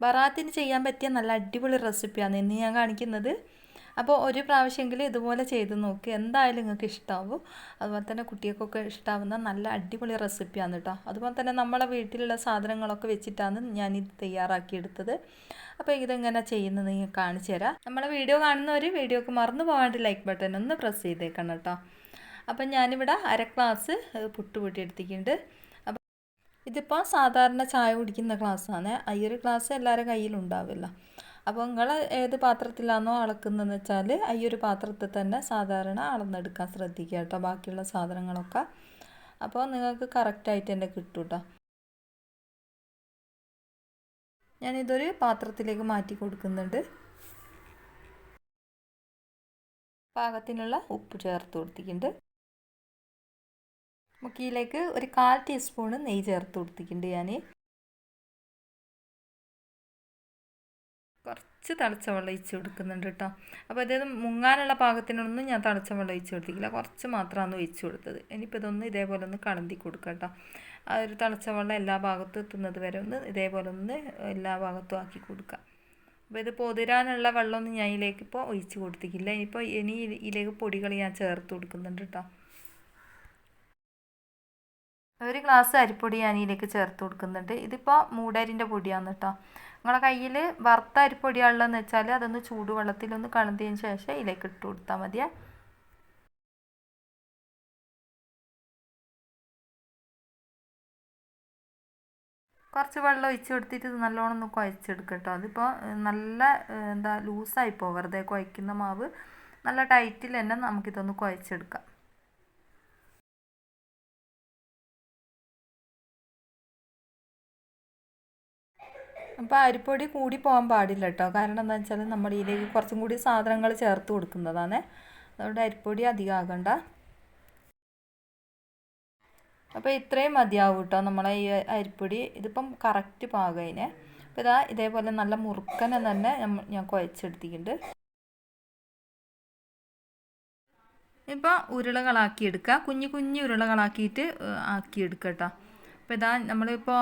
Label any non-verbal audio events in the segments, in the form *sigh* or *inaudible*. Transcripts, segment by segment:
ബറാത്തിന് ചെയ്യാൻ പറ്റിയ നല്ല അടിപൊളി റെസിപ്പിയാണ് ഇന്ന് ഞാൻ കാണിക്കുന്നത്. അപ്പോൾ ഒരു പ്രാവശ്യമെങ്കിലും ഇതുപോലെ ചെയ്ത് നോക്ക്. എന്തായാലും നിങ്ങൾക്ക് ഇഷ്ടമാവും അതുപോലെ തന്നെ കുട്ടികൾക്കൊക്കെ ഇഷ്ടമാവുന്ന നല്ല അടിപൊളി റെസിപ്പിയാണ് കേട്ടോ അതുപോലെ തന്നെ നമ്മളെ വീട്ടിലുള്ള സാധനങ്ങളൊക്കെ വെച്ചിട്ടാണ് ഞാനിത് തയ്യാറാക്കിയെടുത്തത്. അപ്പോൾ ഇതെങ്ങനെ ചെയ്യുന്നത് ഞാൻ കാണിച്ചു തരാം. നമ്മളെ വീഡിയോ കാണുന്നവർ വീഡിയോക്ക് മറന്നു പോകാണ്ട് ലൈക്ക് ബട്ടൺ ഒന്ന് പ്രസ് ചെയ്തേക്കണം കേട്ടോ അപ്പം ഞാനിവിടെ അര ഗ്ലാസ് പുട്ട് പൊട്ടി എടുത്തിട്ടുണ്ട്. ഇതിപ്പോൾ സാധാരണ ചായ കുടിക്കുന്ന ഗ്ലാസ്സാണ് ഈ ഒരു ഗ്ലാസ് എല്ലാവരുടെ കയ്യിൽ ഉണ്ടാവില്ല അപ്പോൾ നിങ്ങൾ ഏത് പാത്രത്തിലാണോ അളക്കുന്നതെന്ന് വെച്ചാൽ ഈ ഒരു പാത്രത്തിൽ തന്നെ സാധാരണ അളന്നെടുക്കാൻ ശ്രദ്ധിക്കുക കേട്ടോ ബാക്കിയുള്ള സാധനങ്ങളൊക്കെ. അപ്പോൾ നിങ്ങൾക്ക് കറക്റ്റായിട്ട് തന്നെ കിട്ടും കേട്ടോ. ഞാനിതൊരു പാത്രത്തിലേക്ക് മാറ്റി കൊടുക്കുന്നുണ്ട്. പാകത്തിനുള്ള ഉപ്പ് ചേർത്ത് കൊടുത്തിട്ടുണ്ട്. മുക്കിയിലേക്ക് ഒരു കാൽ ടീസ്പൂണ് നെയ്യ് ചേർത്ത് കൊടുത്തിട്ടുണ്ട് ഞാൻ. കുറച്ച് തിളച്ച വെള്ളം ഒഴിച്ച് കൊടുക്കുന്നുണ്ട് കേട്ടോ. അപ്പോൾ അതായത് മുങ്ങാനുള്ള പാകത്തിനൊന്നും ഞാൻ തിളച്ച വെള്ളം ഒഴിച്ച് കൊടുത്തിട്ടില്ല. കുറച്ച് മാത്രമാണ് ഒഴിച്ച് കൊടുത്തത്. ഇനിയിപ്പോൾ ഇതൊന്ന് ഇതേപോലെ ഒന്ന് കളന്തി കൊടുക്കുക കേട്ടോ. ആ ഒരു തിളച്ച വെള്ളം എല്ലാ ഭാഗത്തും എത്തുന്നത് വരെ ഒന്ന് ഇതേപോലെ ഒന്ന് എല്ലാ ഭാഗത്തും ആക്കി കൊടുക്കുക അപ്പോൾ ഇത് പൊതിരാനുള്ള വെള്ളമൊന്നും ഞാൻ ഇതിലേക്ക് ഇപ്പോൾ ഒഴിച്ച് കൊടുത്തിട്ടില്ല. ഇനിയിപ്പോൾ ഇനി ഇതിലേക്ക് പൊടികൾ ഞാൻ ചേർത്ത് കൊടുക്കുന്നുണ്ട് കേട്ടോ. ഒരു ഗ്ലാസ് അരിപ്പൊടി ഞാൻ ഇതിലേക്ക് ചേർത്ത് കൊടുക്കുന്നുണ്ട്. ഇതിപ്പോൾ മൂടരിന്റെ പൊടിയാണ് കേട്ടോ നിങ്ങളെ കയ്യിൽ വറുത്ത അരിപ്പൊടിയാണുള്ളതെന്ന് വെച്ചാൽ അതൊന്ന് ചൂടുവെള്ളത്തിലൊന്ന് കളഞ്ഞതിന് ശേഷം ഇതിലേക്ക് ഇട്ട് കൊടുത്താൽ മതിയേ. കുറച്ച് വെള്ളം ഒഴിച്ച് കൊടുത്തിട്ട് ഇത് നല്ലോണം ഒന്ന് കുഴച്ചെടുക്കുക കേട്ടോ അതിപ്പോൾ നല്ല എന്താ ലൂസായി പോകും വെറുതെ കുഴക്കുന്ന മാവ്. നല്ല ടൈറ്റിൽ തന്നെ നമുക്കിതൊന്ന് കുഴച്ചെടുക്കാം. അപ്പോൾ അരിപ്പൊടി കൂടി പോകാൻ പാടില്ല കേട്ടോ കാരണം എന്താ വെച്ചാൽ നമ്മൾ ഇതിലേക്ക് കുറച്ചും കൂടി സാധനങ്ങൾ ചേർത്ത് കൊടുക്കുന്നതാണ്. അതുകൊണ്ട് അരിപ്പൊടി അധികം ആകണ്ട. അപ്പോൾ ഇത്രയും മതിയാവും കേട്ടോ നമ്മളെ ഈ അരിപ്പൊടി. ഇതിപ്പം കറക്റ്റ് പാകം അതിന് അപ്പോൾ ഇതാ ഇതേപോലെ നല്ല മുറുക്കനെ തന്നെ ഞാൻ കുഴച്ചെടുത്തിട്ടുണ്ട്. ഇപ്പോൾ ഉരുളകളാക്കി എടുക്കുക കുഞ്ഞു കുഞ്ഞു ഉരുളകളാക്കിയിട്ട് ആക്കിയെടുക്കുക കേട്ടോ അപ്പോൾ ഇതാ നമ്മളിപ്പോൾ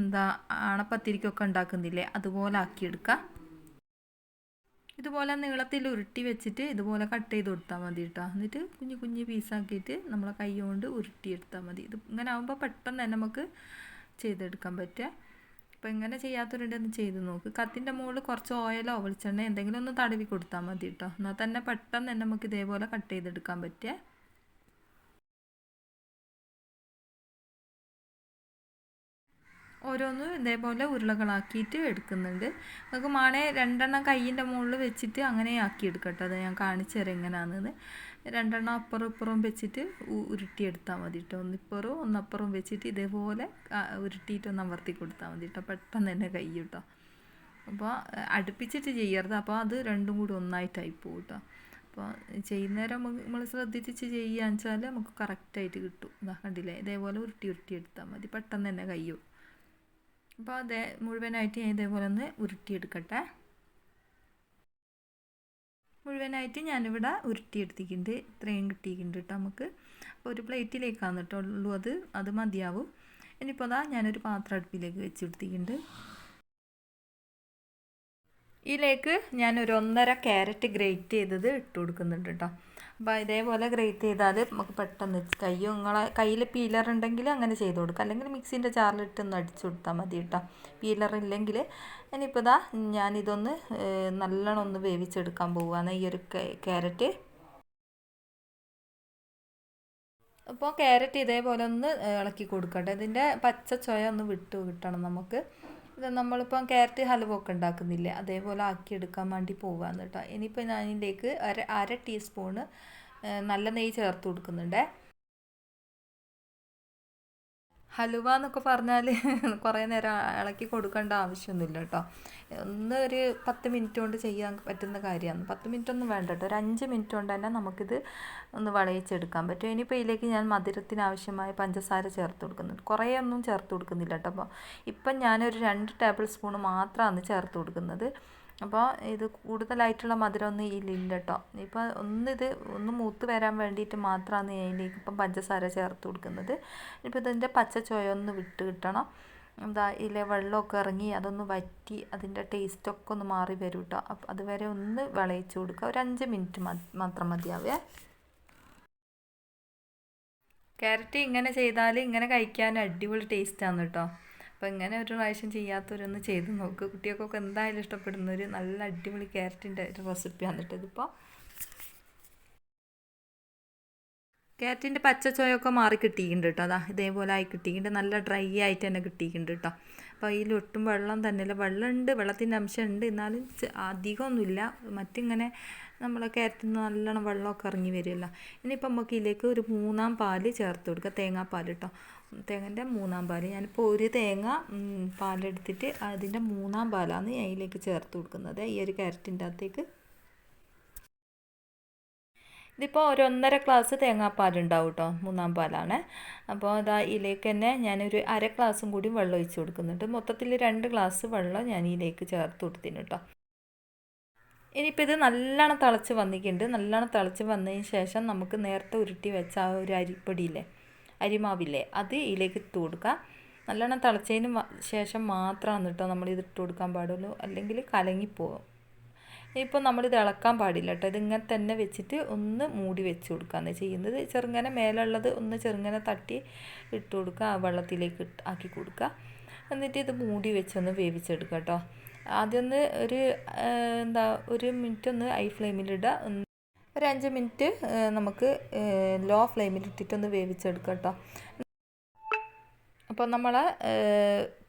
എന്താ ആണപ്പത്തിരിക്കൊക്കെ ഉണ്ടാക്കുന്നില്ലേ അതുപോലെ ആക്കിയെടുക്കുക ഇതുപോലെ നീളത്തിൽ ഉരുട്ടി വെച്ചിട്ട് ഇതുപോലെ കട്ട് ചെയ്ത് കൊടുത്താൽ മതി കേട്ടോ. എന്നിട്ട് കുഞ്ഞു കുഞ്ഞു പീസാക്കിയിട്ട് നമ്മളെ കൈ കൊണ്ട് ഉരുട്ടിയെടുത്താൽ മതി. ഇത് ഇങ്ങനെ ആകുമ്പോൾ പെട്ടെന്ന് തന്നെ നമുക്ക് ചെയ്തെടുക്കാൻ പറ്റുക. അപ്പോൾ ഇങ്ങനെ ചെയ്യാത്തവരുണ്ടെന്ന് ചെയ്ത് നോക്ക്. കത്തിന്റെ മുകളിൽ കുറച്ച് ഓയിലോ വെളിച്ചെണ്ണ എന്തെങ്കിലും ഒന്ന് തടവി കൊടുത്താൽ മതി കേട്ടോ. എന്നാൽ തന്നെ പെട്ടെന്ന് തന്നെ നമുക്ക് ഇതേപോലെ കട്ട് ചെയ്തെടുക്കാൻ പറ്റുക. ഓരോന്ന് ഇതേപോലെ ഉരുളകളാക്കിയിട്ട് എടുക്കുന്നുണ്ട്. നമുക്ക് മാണെ രണ്ടെണ്ണം കയ്യിന്റെ മുകളിൽ വെച്ചിട്ട് അങ്ങനെ ആക്കി എടുക്കട്ടെ. അത് ഞാൻ കാണിച്ചു തരാം എങ്ങനെയാണെന്ന് രണ്ടെണ്ണം അപ്പുറം ഇപ്പുറം വെച്ചിട്ട് ഉരുട്ടിയെടുത്താൽ മതി കേട്ടോ ഒന്നിപ്പുറവും ഒന്നപ്പുറവും വെച്ചിട്ട് ഇതേപോലെ ഉരുട്ടിയിട്ട് ഒന്ന് അമർത്തി കൊടുത്താൽ മതി കേട്ടോ പെട്ടെന്ന് തന്നെ കൈ കേട്ടോ അപ്പോൾ അടുപ്പിച്ചിട്ട് ചെയ്യരുത്. അപ്പോൾ അത് രണ്ടും കൂടി ഒന്നായിട്ടായി പോകും കേട്ടോ അപ്പോൾ ചെയ്യുന്നേരം നമ്മൾ ശ്രദ്ധിച്ച് ചെയ്യുകയെന്ന് വെച്ചാൽ നമുക്ക് കറക്റ്റായിട്ട് കിട്ടും. കണ്ടില്ലേ? ഇതേപോലെ ഉരുട്ടി ഉരുട്ടി എടുത്താൽ മതി. പെട്ടെന്ന് തന്നെ കയ്യും അപ്പോൾ അതേ മുഴുവനായിട്ട് ഞാൻ ഇതേപോലെ ഒന്ന് ഉരുട്ടിയെടുക്കട്ടെ. മുഴുവനായിട്ട് ഞാനിവിടെ ഉരുട്ടിയെടുത്തിട്ടുണ്ട്. ഇത്രയും കിട്ടിയിട്ടുണ്ട് കേട്ടോ നമുക്ക്. അപ്പോൾ ഒരു പ്ലേറ്റിലേക്കാണ് കേട്ടോ ഉള്ളൂ അത്. അത് മതിയാവും. ഇനിയിപ്പോൾ അതാ ഞാനൊരു പാത്രം അടുപ്പിലേക്ക് വെച്ചെടുത്തിട്ടുണ്ട്. ഇതിലേക്ക് ഞാനൊരു ഒന്നര ക്യാരറ്റ് ഗ്രേറ്റ് ചെയ്തത് ഇട്ട് കൊടുക്കുന്നുണ്ട് കേട്ടോ അപ്പോൾ ഇതേപോലെ ഗ്രേറ്റ് ചെയ്താൽ നമുക്ക് പെട്ടെന്ന് കയ്യും നിങ്ങളെ കയ്യിൽ പീലർ ഉണ്ടെങ്കിൽ അങ്ങനെ ചെയ്ത് കൊടുക്കുക അല്ലെങ്കിൽ മിക്സിന്റെ ചാറിലിട്ട് ഒന്ന് അടിച്ചു കൊടുത്താൽ മതി കേട്ടോ പീലർ ഇല്ലെങ്കിൽ ഇനിയിപ്പോൾ ഇതാ ഞാനിതൊന്ന് നല്ലോണം ഒന്ന് വേവിച്ചെടുക്കാൻ പോവുകയാണ് ഈ ഒരു ക്യാരറ്റ് അപ്പോൾ ക്യാരറ്റ് ഇതേപോലെ ഒന്ന് ഇളക്കി കൊടുക്കട്ടെ. ഇതിന്റെ പച്ച ചൊയ ഒന്ന് വിട്ടു കിട്ടണം നമുക്ക്. ഇത് നമ്മളിപ്പം ക്യാരറ്റ് ഹലുവ ഒക്കെ ഉണ്ടാക്കുന്നില്ലേ? അതേപോലെ ആക്കിയെടുക്കാൻ വേണ്ടി പോവാന്ന് കേട്ടോ ഇനിയിപ്പോൾ ഞാനിതിലേക്ക് അര അര ടീസ്പൂണ് നല്ല നെയ്യ് ചേർത്ത് കൊടുക്കുന്നുണ്ട്. ഹലുവ എന്നൊക്കെ പറഞ്ഞാൽ *laughs* കുറേ നേരം ഇളക്കി കൊടുക്കേണ്ട ആവശ്യമൊന്നുമില്ല കേട്ടോ. ഒന്ന് ഒരു പത്ത് മിനിറ്റ് കൊണ്ട് ചെയ്യാൻ പറ്റുന്ന കാര്യമാണ്. പത്ത് മിനിറ്റ് ഒന്നും വേണ്ട കേട്ടോ. ഒരു അഞ്ച് മിനിറ്റ് കൊണ്ട് തന്നെ നമുക്കിത് ഒന്ന് വളയിച്ചെടുക്കാൻ പറ്റും. ഇനിയിപ്പോൾ ഇതിലേക്ക് ഞാൻ മധുരത്തിന് ആവശ്യമായ പഞ്ചസാര ചേർത്ത് കൊടുക്കുന്നുണ്ട്. കുറേ ഒന്നും ചേർത്ത് കൊടുക്കുന്നില്ല കേട്ടോ. അപ്പോൾ ഇപ്പം ഞാനൊരു രണ്ട് ടേബിൾ സ്പൂൺ മാത്രമാണ് ചേർത്ത് കൊടുക്കുന്നത്. അപ്പോൾ ഇത് കൂടുതലായിട്ടുള്ള മധുരമൊന്നും ഇതിലില്ല കേട്ടോ ഇപ്പോൾ ഒന്നിത് ഒന്ന് മൂത്ത് വരാൻ വേണ്ടിയിട്ട് മാത്രമാണ് ഇതിലേക്ക് ഇപ്പം പഞ്ചസാര ചേർത്ത് കൊടുക്കുന്നത്. ഇപ്പോൾ ഇതിന്റെ പച്ച ചുവ ഒന്ന് വിട്ട് കിട്ടണം. എന്താ ഇതിലെ വെള്ളമൊക്കെ ഇറങ്ങി അതൊന്ന് വറ്റി അതിന്റെ ടേസ്റ്റൊക്കെ ഒന്ന് മാറി വരും കേട്ടോ അപ്പം അതുവരെ ഒന്ന് വിളയിച്ച് കൊടുക്കുക. ഒരു അഞ്ച് മിനിറ്റ് മാത്രം മതിയാവേ. ക്യാരറ്റ് ഇങ്ങനെ ചെയ്താൽ ഇങ്ങനെ കഴിക്കാൻ അടിപൊളി ടേസ്റ്റാണ് കേട്ടോ അപ്പോൾ ഇങ്ങനെ ഒരു പ്രാവശ്യം ചെയ്യാത്തവരൊന്ന് ചെയ്ത് നോക്ക്. കുട്ടികൾക്കൊക്കെ എന്തായാലും ഇഷ്ടപ്പെടുന്ന ഒരു നല്ല അടിപൊളി ക്യാരറ്റിന്റെ ഒരു റെസിപ്പിയാണ് കേട്ടോ ഇതിപ്പോൾ ക്യാരറ്റിന്റെ പച്ചച്ചോയൊക്കെ മാറി കിട്ടിയിട്ടുണ്ട് കേട്ടോ അതാ ഇതേപോലെ ആയി കിട്ടിയിട്ടുണ്ട്. നല്ല ഡ്രൈ ആയിട്ട് തന്നെ കിട്ടിയിട്ടുണ്ട് കേട്ടോ അപ്പോൾ അതിൽ ഒട്ടും വെള്ളം തന്നെയില്ല. വെള്ളമുണ്ട് വെള്ളത്തിന്റെ അംശം ഉണ്ട് എന്നാലും അധികമൊന്നുമില്ല. മറ്റിങ്ങനെ നമ്മളെ ക്യാരറ്റിൽ നിന്ന് നല്ലോണം വെള്ളമൊക്കെ ഇറങ്ങി വരുമല്ലോ ഇനിയിപ്പോൾ നമുക്ക് ഇതിലേക്ക് ഒരു മൂന്നാം പാൽ ചേർത്ത് കൊടുക്കുക തേങ്ങാപ്പാൽ കേട്ടോ തേങ്ങന്റെ മൂന്നാം പാൽ ഞാനിപ്പോൾ ഒരു തേങ്ങ പാലെടുത്തിട്ട് അതിന്റെ മൂന്നാം പാലാണ് ഞാൻ ഇതിലേക്ക് ചേർത്ത് കൊടുക്കുന്നത്. ഈ ഒരു ക്യാരറ്റിന്റെ അകത്തേക്ക്. ഇതിപ്പോൾ ഒരു ഒന്നര ഗ്ലാസ് തേങ്ങാപ്പാലുണ്ടാവും കേട്ടോ മൂന്നാം പാലാണ്. അപ്പോൾ അതാ ഇതിലേക്ക് തന്നെ ഞാനൊരു അര ഗ്ലാസും കൂടി വെള്ളം ഒഴിച്ച് കൊടുക്കുന്നുണ്ട്. മൊത്തത്തിൽ രണ്ട് ഗ്ലാസ് വെള്ളം ഞാൻ ഇതിലേക്ക് ചേർത്ത് കൊടുത്തിന് കേട്ടോ ഇനിയിപ്പോൾ ഇത് നല്ലോണം തിളച്ച് വന്നിട്ടുണ്ട്. നല്ലോണം തിളച്ച് വന്നതിന് ശേഷം നമുക്ക് നേരത്തെ ഉരുട്ടി വെച്ച ആ ഒരു അരിപ്പൊടിയില്ലേ അരിമാവില്ലേ അത് ഇതിലേക്ക് ഇട്ട് കൊടുക്കുക. നല്ലോണം തിളച്ചതിന് ശേഷം മാത്രമാണ് കേട്ടോ നമ്മൾ ഇത് ഇട്ട് കൊടുക്കാൻ പാടുള്ളൂ. അല്ലെങ്കിൽ കലങ്ങിപ്പോകും ഇപ്പോൾ നമ്മളിത് ഇളക്കാൻ പാടില്ല കേട്ടോ. ഇതിങ്ങനെ തന്നെ വെച്ചിട്ട് ഒന്ന് മൂടി വെച്ച് കൊടുക്കുകയാണ് ചെയ്യുന്നത്. ചെറുങ്ങനെ മേലുള്ളത് ഒന്ന് ചെറുങ്ങനെ തട്ടി ഇട്ട് കൊടുക്കുക. ആ വെള്ളത്തിലേക്ക് ആക്കി കൊടുക്കുക. എന്നിട്ട് ഇത് മൂടി വെച്ചൊന്ന് വേവിച്ചെടുക്കുക കേട്ടോ. ആദ്യം ഒന്ന് ഒരു എന്താ ഒരു മിനിറ്റ് ഒന്ന് ഐ ഫ്ലെയിമിലിടുക ഒരു അഞ്ച് മിനിറ്റ് നമുക്ക് ലോ ഫ്ലെയിമിൽ ഇട്ടിട്ടൊന്ന് വേവിച്ചെടുക്കാം കേട്ടോ അപ്പോൾ നമ്മളെ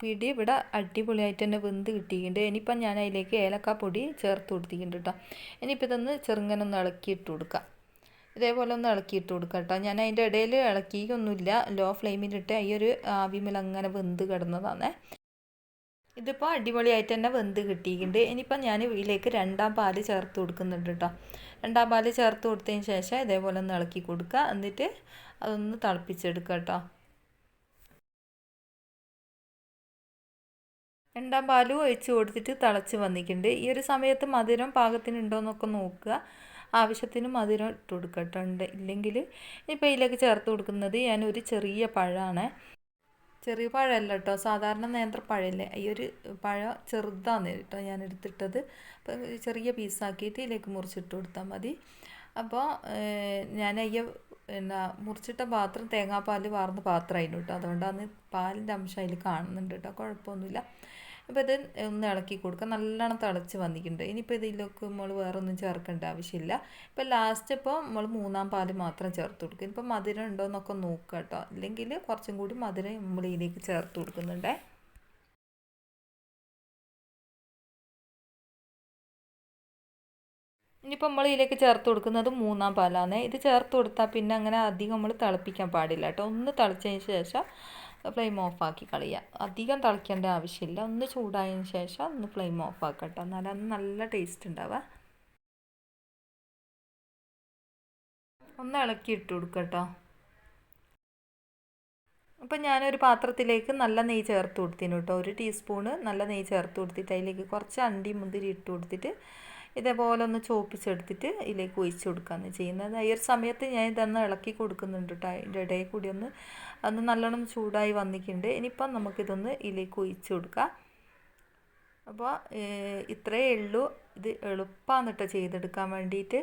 പിടി ഇവിടെ അടിപൊളിയായിട്ട് തന്നെ വെന്ത് കിട്ടിയിട്ടുണ്ട്. ഇനിയിപ്പം ഞാൻ അതിലേക്ക് ഏലക്കാപ്പൊടി ചേർത്ത് കൊടുത്തിട്ടുണ്ട് കേട്ടോ ഇനിയിപ്പോൾ ഇതൊന്ന് ചെറുങ്ങനെ ഒന്ന് ഇളക്കിയിട്ട് കൊടുക്കാം. ഇതേപോലെ ഒന്ന് ഇളക്കിയിട്ട് കൊടുക്കാം കേട്ടോ ഞാൻ അതിന്റെ ഇടയിൽ ഇളക്കിയൊന്നുമില്ല. ലോ ഫ്ലെയിമിലിട്ട് ഈ ഒരു ആവിമേൽ അങ്ങനെ വെന്ത് കിടന്നതാണ്. ഇതിപ്പോൾ അടിപൊളിയായിട്ട് തന്നെ വെന്ത് കിട്ടിയിട്ടുണ്ട്. ഇനിയിപ്പോൾ ഞാൻ ഇതിലേക്ക് രണ്ടാം പാൽ ചേർത്ത് കൊടുക്കുന്നുണ്ട് കേട്ടോ രണ്ടാം പാൽ ചേർത്ത് കൊടുത്തതിന് ശേഷം ഇതേപോലെ ഒന്ന് ഇളക്കി കൊടുക്കുക. എന്നിട്ട് അതൊന്ന് തിളപ്പിച്ചെടുക്കുക കേട്ടോ രണ്ടാം പാലും ഒഴിച്ച് കൊടുത്തിട്ട് തിളച്ച് വന്നിട്ടുണ്ട്. ഈ ഒരു സമയത്ത് മധുരം പാകത്തിനുണ്ടോ എന്നൊക്കെ നോക്കുക. ആവശ്യത്തിന് മധുരം ഇട്ട് കൊടുക്കട്ടുണ്ട് ഇല്ലെങ്കിൽ ഇപ്പോൾ ഇതിലേക്ക് ചേർത്ത് കൊടുക്കുന്നത് ഞാൻ ഒരു ചെറിയ പഴമാണ്. ചെറിയ പഴമല്ല കേട്ടോ. സാധാരണ നേന്ത്രപ്പഴമല്ലേ ഈ ഒരു പഴം ചെറുതാണ് കേട്ടോ ഞാൻ എടുത്തിട്ടത്. അപ്പോൾ ചെറിയ പീസാക്കിയിട്ട് ഇതിലേക്ക് മുറിച്ചിട്ട് കൊടുത്താൽ മതി. അപ്പോൾ ഞാൻ അയ്യ എന്താ മുറിച്ചിട്ട പാത്രം തേങ്ങാപ്പാൽ വാർന്ന പാത്രമായിരുന്നു കേട്ടോ. അതുകൊണ്ടാണ് പാലിന്റെ അംശം അതിൽ കാണുന്നുണ്ട് കേട്ടോ. കുഴപ്പമൊന്നുമില്ല. അപ്പോൾ ഇത് ഒന്ന് ഇളക്കി കൊടുക്കുക. നല്ലോണം തിളച്ച് വന്നിട്ടുണ്ട്. ഇനിയിപ്പോൾ ഇതിലൊക്കെ നമ്മൾ വേറൊന്നും ചേർക്കേണ്ട ആവശ്യമില്ല. ഇപ്പോൾ ലാസ്റ്റ് ഇപ്പോൾ നമ്മൾ മൂന്നാം പാൽ മാത്രം ചേർത്ത് കൊടുക്കും ഇപ്പോൾ മധുരം ഉണ്ടോ എന്നൊക്കെ നോക്കുക കേട്ടോ. അല്ലെങ്കിൽ കുറച്ചും കൂടി മധുരം നമ്മൾ ഇതിലേക്ക് ചേർത്ത് കൊടുക്കുന്നുണ്ടേ. ഇനിയിപ്പോൾ നമ്മൾ ഇതിലേക്ക് ചേർത്ത് കൊടുക്കുന്നത് മൂന്നാം പാലാണ്. ഇത് ചേർത്ത് കൊടുത്താൽ പിന്നെ അങ്ങനെ അധികം നമ്മൾ തിളപ്പിക്കാൻ പാടില്ല കേട്ടോ. ഒന്ന് തിളച്ചതിന് ശേഷം ഫ്ലെയിം ഓഫാക്കി കളയുക. അധികം തിളയ്ക്കേണ്ട ആവശ്യമില്ല. ഒന്ന് ചൂടായതിന് ശേഷം ഒന്ന് ഫ്ലെയിം ഓഫ് ആക്കട്ടോ. എന്നാലും അത് നല്ല ടേസ്റ്റ് ഉണ്ടാവുക. ഒന്ന് ഇളക്കി ഇട്ട് കൊടുക്കട്ടോ. അപ്പം ഞാനൊരു പാത്രത്തിലേക്ക് നല്ല നെയ്യ് ചേർത്ത് കൊടുത്തിന് കേട്ടോ. ഒരു ടീസ്പൂണ് നല്ല നെയ്യ് ചേർത്ത് കൊടുത്തിട്ട് അതിലേക്ക് കുറച്ച് അണ്ടി മുന്തിരി ഇട്ട് കൊടുത്തിട്ട് ഇതേപോലെ ഒന്ന് ചോപ്പിച്ചെടുത്തിട്ട് ഇതിലേക്ക് ഒഴിച്ച് കൊടുക്കുകയാണ് ചെയ്യുന്നത്. ഈ ഒരു സമയത്ത് ഞാൻ ഇതൊന്ന് ഇളക്കി കൊടുക്കുന്നുണ്ട് കേട്ടോ അതിന്റെ ഇടയിൽ കൂടി ഒന്ന് അന്ന് നല്ലോണം ചൂടായി വന്നിട്ടുണ്ട്. ഇനിയിപ്പം നമുക്കിതൊന്ന് ഇതിലേക്ക് ഒഴിച്ച് കൊടുക്കാം. അപ്പോൾ ഇത്രയേ ഉള്ളൂ. ഇത് എളുപ്പമാണ് കേട്ടോ ചെയ്തെടുക്കാൻ വേണ്ടിയിട്ട്.